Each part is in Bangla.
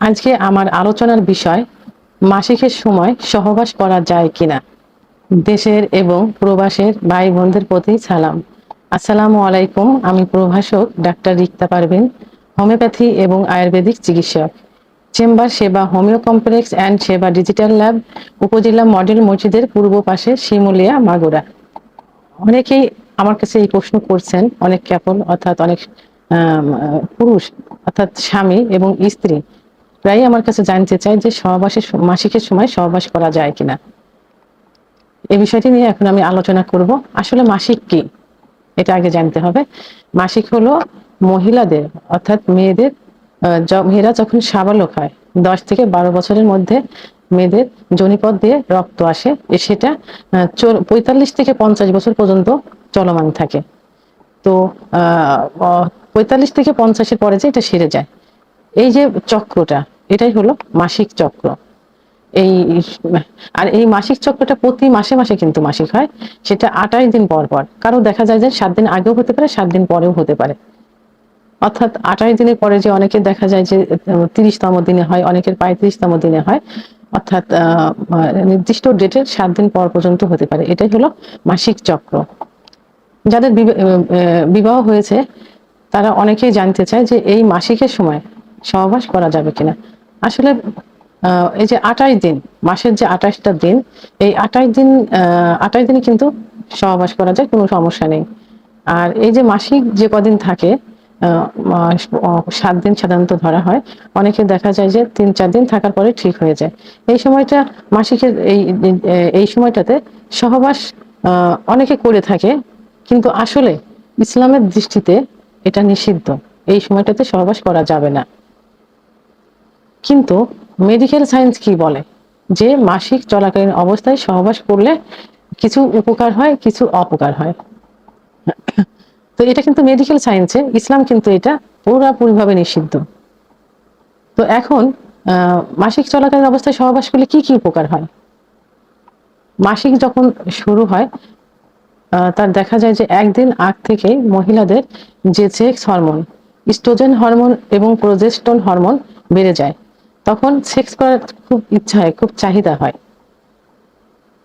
আজকে আমার আলোচনার বিষয়, মাসিকের সময় সহবাস করা যায় কিনা? দেশের এবং প্রবাসের ভাই বোনদের প্রতি সালাম। আসসালামু আলাইকুম, আমি প্রভাষক ডাক্তার রিক্তা পারবেন হোমিওপ্যাথি এবং আয়ুর্বেদিক চিকিৎসক। Chamber Seba homeo complex and Seba digital lab উপজেলা মডেল মসজিদের পূর্ব পাশে শিমুলিয়া, মাগুরা। অনেকেই আমার কাছে এই প্রশ্ন করছেন, অনেক ক্যাপল অর্থাৎ অনেক পুরুষ, অর্থাৎ স্বামী এবং স্ত্রী। প্রায়ই আমার কাছে জানতে চায় যে সহবাসের মাসিকের সময় সহবাস করা যায় কিনা। এই বিষয়টি নিয়ে এখন আমি আলোচনা করব। আসলে মাসিক কি? এটা আগে জানতে হবে। মাসিক হলো মহিলাদের, অর্থাৎ মেয়েদের মেয়েরা যখন সাবালক হয়, দশ থেকে বারো বছরের মধ্যে মেয়েদের জনিপথ দিয়ে রক্ত আসে সেটা পঁয়তাল্লিশ থেকে পঞ্চাশ বছর পর্যন্ত চলমান থাকে। তো আহ পঁয়তাল্লিশ থেকে পঞ্চাশের পরে যে এটা সেরে যায়। এই যে চক্রটা এটাই হলো মাসিক চক্র। এই আর এই মাসিক চক্রটা প্রতি মাসে মাসে কিন্তু মাসিক হয়, সেটা আঠাশ দিন পর পর। কারও দেখা যায় যে সাত দিন আগেও হতে পারে, সাত দিন পরেও হতে পারে। অর্থাৎ আঠাশ দিনের পরে যে অনেকের দেখা যায় যে তিরিশতম দিনে হয়, অনেকের পঁয়ত্রিশতম দিনে হয়, অর্থাৎ নির্দিষ্ট ডেটের সাত দিন পর পর্যন্ত হতে পারে। এটাই হলো মাসিক চক্র। যাদের বিবাহ হয়েছে, তারা অনেকেই জানতে চায় যে এই মাসিকের সময় সহবাস করা যাবে কিনা। আসলে এই যে আঠাশ দিন, মাসের যে আঠাশটা দিন, এই আঠাশ দিন আঠাশ দিনে কিন্তু সহবাস করা যায়, কোনো সমস্যা নেই। আর এই যে মাসিক যে কদিন থাকে সাত দিন সাধারণত ধরা হয়, অনেকে দেখা যায় যে তিন, চার দিন থাকার পরে ঠিক হয়ে যায়। এই সময়টা মাসিকের, এই এই সময়টাতে সহবাস অনেকে করে থাকে, কিন্তু আসলে ইসলামের দৃষ্টিতে এটা নিষিদ্ধ। এই সময়টাতে সহবাস করা যাবে না। কিন্তু মেডিকেল সায়েন্স কি বলে? যে মাসিক চলাকালীন অবস্থায় সহবাস করলে কিছু উপকার হয়, কিছু অপকার হয়। তো এটা কিন্তু মেডিকেল সায়েন্সে ইসলাম কিন্তু এটা পুরোপুরিভাবে নিষিদ্ধ। তো এখন মাসিক চলাকালীন অবস্থায় সহবাস করলে কি কি উপকার হয়? মাসিক যখন শুরু হয় তার দেখা যায় যে একদিন আগ থেকে মহিলাদের যে সেক্স হরমোন স্টোজেন হরমোন এবং প্রোজেস্টন হরমোন বেড়ে যায়। তখন সেক্স করার খুব ইচ্ছা হয়, খুব চাহিদা হয়।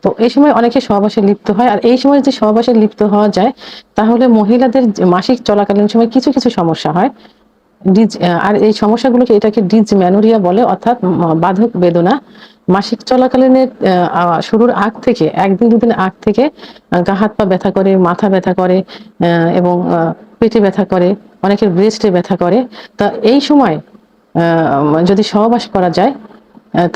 তো এই সময় অনেকে সহবাসে লিপ্ত হয়, আর এই সময় যে সহবাসে লিপ্ত হওয়া যায়, তাহলে মহিলাদের মাসিক চলাকালীন সময় কিছু কিছু সমস্যা হয়। ডিজ আর এই সমস্যাগুলোকে এটাকে ডিজ ম্যানোরিয়া বলে, অর্থাৎ বাধক বেদনা। মাসিক চলাকালীনের শুরুর আগ থেকে, একদিন, দুদিন আগ থেকে গা, হাত, পা ব্যথা করে, মাথা ব্যথা করে এবং পেটে ব্যথা করে, অনেকের ব্রেস্টে ব্যথা করে। তা এই সময় যদি সহবাস করা যায়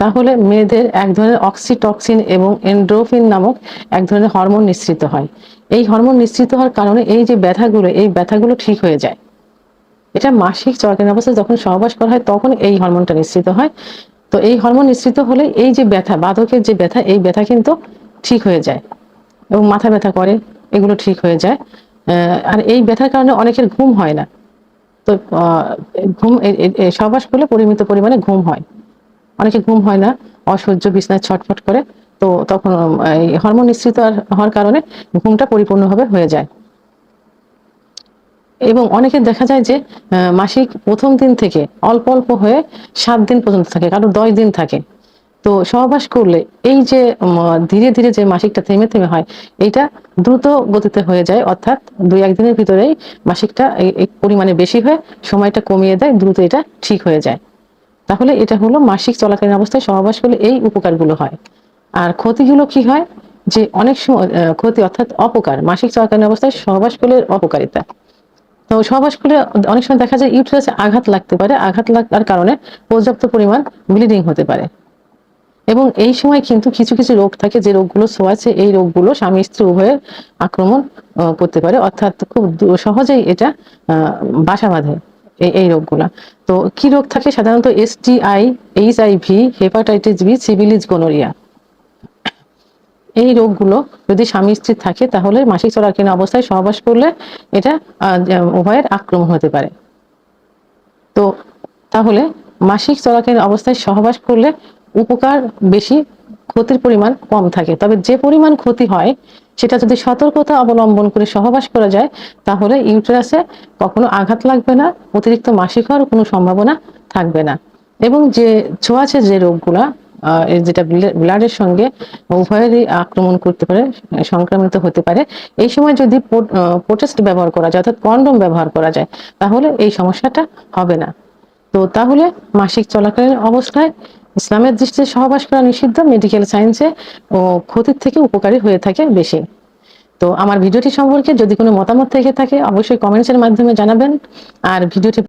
তাহলে মেয়েদের এক ধরনের অক্সিটক্সিন এবং এন্ড্রোফিন নামক এক ধরনের হরমোন নিঃসৃত হয়। এই হরমোন নিঃসৃত হওয়ার কারণে এই যে ব্যথাগুলো, এই ব্যথাগুলো ঠিক হয়ে যায়। এটা মাসিক চলাকালীন অবস্থায় যখন সহবাস করা হয়, তখন এই হরমোনটা নিঃসৃত হয়। তো এই হরমোন নিঃসৃত হলে এই যে ব্যথা, বাধকের যে ব্যথা, এই ব্যথা কিন্তু ঠিক হয়ে যায় এবং মাথা ব্যথা করে, এগুলো ঠিক হয়ে যায়। আর এই ব্যথার কারণে অনেকের ঘুম হয় না। তো ঘুম সবাস পরিমিত পরিমাণে ঘুম হয়। অনেকে ঘুম হয় না, অসহ্য বিছনায় ছটফট করে, তো তখন এই হরমোন নিঃসৃত হওয়ার কারণে ঘুমটা পরিপূর্ণভাবে হয়ে যায়। এবং অনেকে দেখা যায় যে মাসিক প্রথম দিন থেকে অল্প অল্প হয়ে সাত দিন পর্যন্ত থাকে কারও দশ দিন থাকে। তো সহবাস করলে এই যে ধীরে ধীরে যে মাসিকটা থেমে থেমে হয়, এটা দ্রুত গতিতে হয়ে যায়। অর্থাৎ দুই একদিনের ভিতরেই মাসিকটা পরিমাণে বেশি হয়ে সময়টা কমিয়ে দেয়, দ্রুত এটা ঠিক হয়ে যায়। তাহলে এটা হলো মাসিক চলাকালীন অবস্থায় সহবাস করলে এই উপকারগুলো হয়। আর ক্ষতিগুলো কি হয়? যে অনেক সময় ক্ষতি অর্থাৎ অপকার, মাসিক চলাকালীন অবস্থায় সহবাস করলে অপকারিতা। তো সহবাস করলে অনেক সময় দেখা যায় ইউটেরাসে আঘাত লাগতে পারে। আঘাত লাগার কারণে পর্যাপ্ত পরিমাণ ব্লিডিং হতে পারে। এবং এই সময় কিন্তু কিছু কিছু রোগ থাকে, যে রোগগুলো ছোঁয়াছে এই রোগগুলো স্বামী স্ত্রী উভয়ের আক্রমণ করতে পারে। অর্থাৎ খুব সহজেই এটা বাসা বাঁধে এই রোগগুলা। তো কি রোগ থাকে? সাধারণত STI HIV hepatitis B syphilis gonorrhoea. এই রোগগুলো যদি স্বামী স্ত্রী থাকে, তাহলে মাসিক চলাকালীন অবস্থায় সহবাস করলে এটা উভয়ের আক্রমণ হতে পারে। তো তাহলে মাসিক চলাকালীন অবস্থায় সহবাস করলে উপকার বেশি, ক্ষতির পরিমাণ কম থাকে। তবে যে পরিমাণ ক্ষতি হয়, সেটা যদি সতর্কতা অবলম্বন করে সহবাস করা যায়, তাহলে ইউটেরাসে কখনো আঘাত লাগবে না, অতিরিক্ত মাসিক হওয়ার কোনো সম্ভাবনা থাকবে না। এবং যে ছোঁয়াচে যে রোগগুলা যেটা ব্লাডের সঙ্গে উভয়েরই আক্রমণ করতে পারে, সংক্রামিত হতে পারে, এই সময় যদি প্রোটেস্ট ব্যবহার করা যায়, অর্থাৎ কন্ডম ব্যবহার করা যায়, তাহলে এই সমস্যাটা হবে না। তো তাহলে মাসিক চলাকালীন অবস্থায় ইসলামের দৃষ্টিতে সহবাস করা নিষিদ্ধ মেডিকেল সায়েন্সে ও ক্ষতির থেকে উপকারী হয়ে থাকে বেশি। তো আমার ভিডিওটি সম্পর্কে যদি কোনো মতামত থেকে থাকে, অবশ্যই কমেন্টসের মাধ্যমে জানাবেন। আর ভিডিওটি